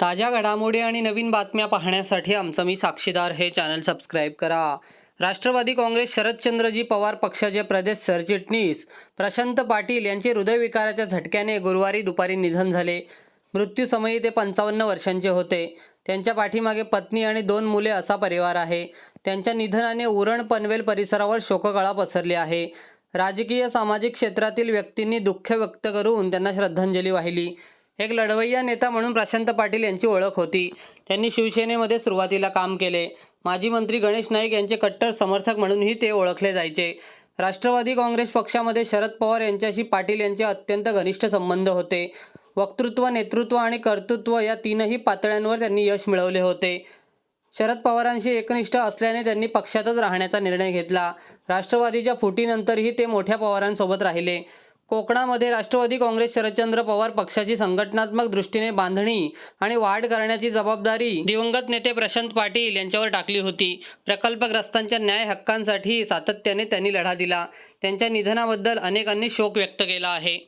ताज्या घडामोडी आणि नवीन बातम्या पाहण्यासाठी आमचं मी साक्षीदार हे चॅनल सबस्क्राईब करा. राष्ट्रवादी काँग्रेस शरदचंद्रजी पवार पक्षाचे प्रदेश सरचिटणीस प्रशांत पाटील यांचे हृदयविकाराच्या झटक्याने गुरुवारी दुपारी निधन झाले. मृत्यूसमयी ते पंचावन्न वर्षांचे होते. त्यांच्या पाठीमागे पत्नी आणि दोन मुले असा परिवार आहे. त्यांच्या निधनाने उरण पनवेल परिसरावर शोककळा पसरली आहे. राजकीय सामाजिक क्षेत्रातील व्यक्तींनी दुःख व्यक्त करून त्यांना श्रद्धांजली वाहिली. एक लढवय्या नेता म्हणून प्रशांत पाटील यांची ओळख होती. त्यांनी शिवसेनेमध्ये सुरुवातीला काम केले. माजी मंत्री गणेश नाईक यांचे कट्टर समर्थक म्हणूनही ते ओळखले जायचे. राष्ट्रवादी काँग्रेस पक्षामध्ये शरद पवार यांच्याशी पाटील यांचे अत्यंत घनिष्ठ संबंध होते. वक्तृत्व नेतृत्व आणि कर्तृत्व या तीनही पातळ्यांवर त्यांनी यश मिळवले होते. शरद पवारांशी एकनिष्ठ असल्याने त्यांनी पक्षातच राहण्याचा निर्णय घेतला. राष्ट्रवादीच्या फुटीनंतरही ते मोठ्या पवारांसोबत राहिले. कोकणामध्ये राष्ट्रवादी काँग्रेस शरदचंद्र पवार पक्षाची संघटनात्मक दृष्टीने बांधणी आणि वाढ करण्याची जबाबदारी दिवंगत नेते प्रशांत पाटील यांच्यावर टाकली होती. प्रकल्पग्रस्तांच्या न्याय हक्कांसाठी सातत्याने त्यांनी लढा दिला. त्यांच्या निधनाबद्दल अनेकांनी शोक व्यक्त केला आहे.